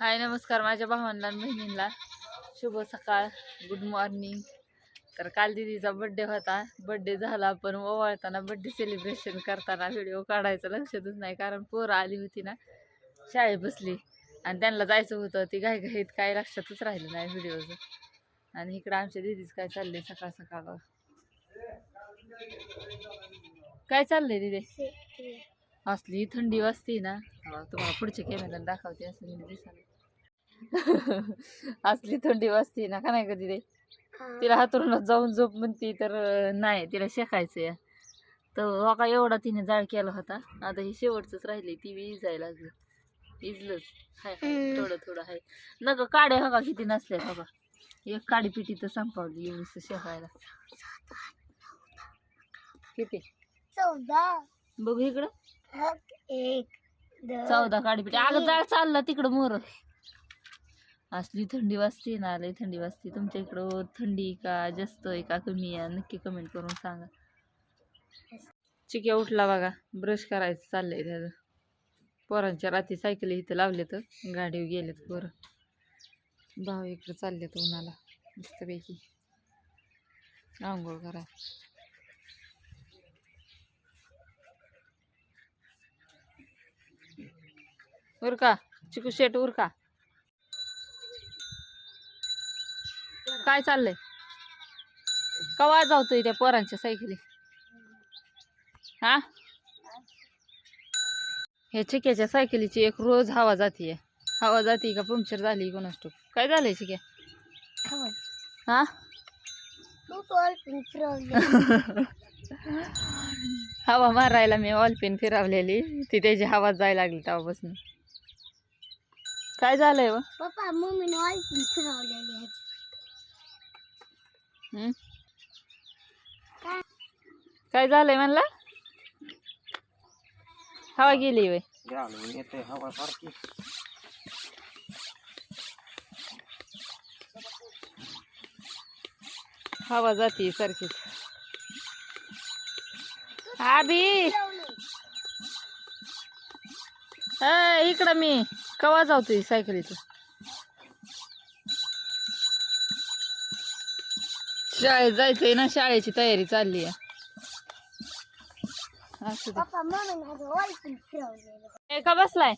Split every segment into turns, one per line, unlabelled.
हाय नमस्कार माझ्या भावांना बहिणींना. शुभ सकाळ गुड मॉर्निंग तर काल दिदीचा बड्डे होता. बड्डे झाला पण ओवाळताना बड्डे सेलिब्रेशन करताना व्हिडिओ काढायचं लक्षातच नाही कारण पोरं आली होती ना शाळेत बसली. आणि त्यांना जायचं होतं ती घाईघाईत काय लक्षातच राहिलं नाही व्हिडिओचं आणि इकडं आमच्या दिदीच काय चाललंय सकाळ सकाळ. काय चाललंय दिदी? असली थंडी वाजते ना. तुम्हाला पुढच्या कॅमेऱ्यात दाखवते असं मी असली थंडी वाजते ना का नाही कधी ते तिला हातरूनच जाऊन झोप म्हणते तर नाही तिला शेकायचं या तर हो का एवढा तिने जाळ केला होता. आता हे शेवटचंच राहिले ती बी इजायला लागली इजलंच हाय हाय, थोडं थोडं आहे नग काड्या हो का किती नसल्या का एक काडी पिटी तर संपवली एवढीच शेकायला. किती?
चौदा.
बघू इकडं.
एक.
चौदा काडी अगं जाळ चालला तिकडं मोर. असली थंडी वाजते ना लई थंडी वाजते. तुमच्या इकडं थंडी का जास्त आहे का कमी आहे? नक्की कमेंट करून सांगा. चिक्या उठला बघा. ब्रश करायचं चाललंय त्याचं. पोरांच्या रात्री सायकल इथं लावले तर गाडीवर गेलेत पोरं. भाऊ इकडं चाललेत उन्हाला. मस्तपैकी. आंघोळ करा. उरका चिकू शेट उरका. काय चाललंय? कवा जावतोय त्या पोरांच्या सायकली? हा? हे चिक्याच्या सायकलीची एक रोज हवा जाते हवा जाती का पंक्चर झाली कोणास ठाऊक. काय झालंय चिक्या? हा? हवा मारायला मी ऑलपेन फिरवलेली. ती त्याची हवा जायला लागली तेव्हापासून. काय झालंय व
पप्पा मम्मीने ऑइल फिरवलेली आहे.
हं?
काय?
काय झालंय म्हणला? हवा गेली वय
येते हवा सारखी.
हवा जाती सारखीच. आबी! इकडं मी. कवा जावतोय सायकलीचं शाळेत जायचंय ना शाळेची तयारी चालली आहे. का बसलाय?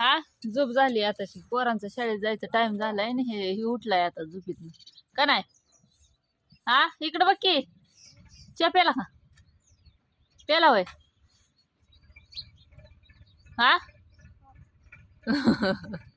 हा? झोप झाली आताशी पोरांचा शाळेत जायचा टाइम झालाय ना हे हे उठलाय आता झोपीतून. का नाही? हा? इकडं बघ की. च्या प्याला का प्याला वय हा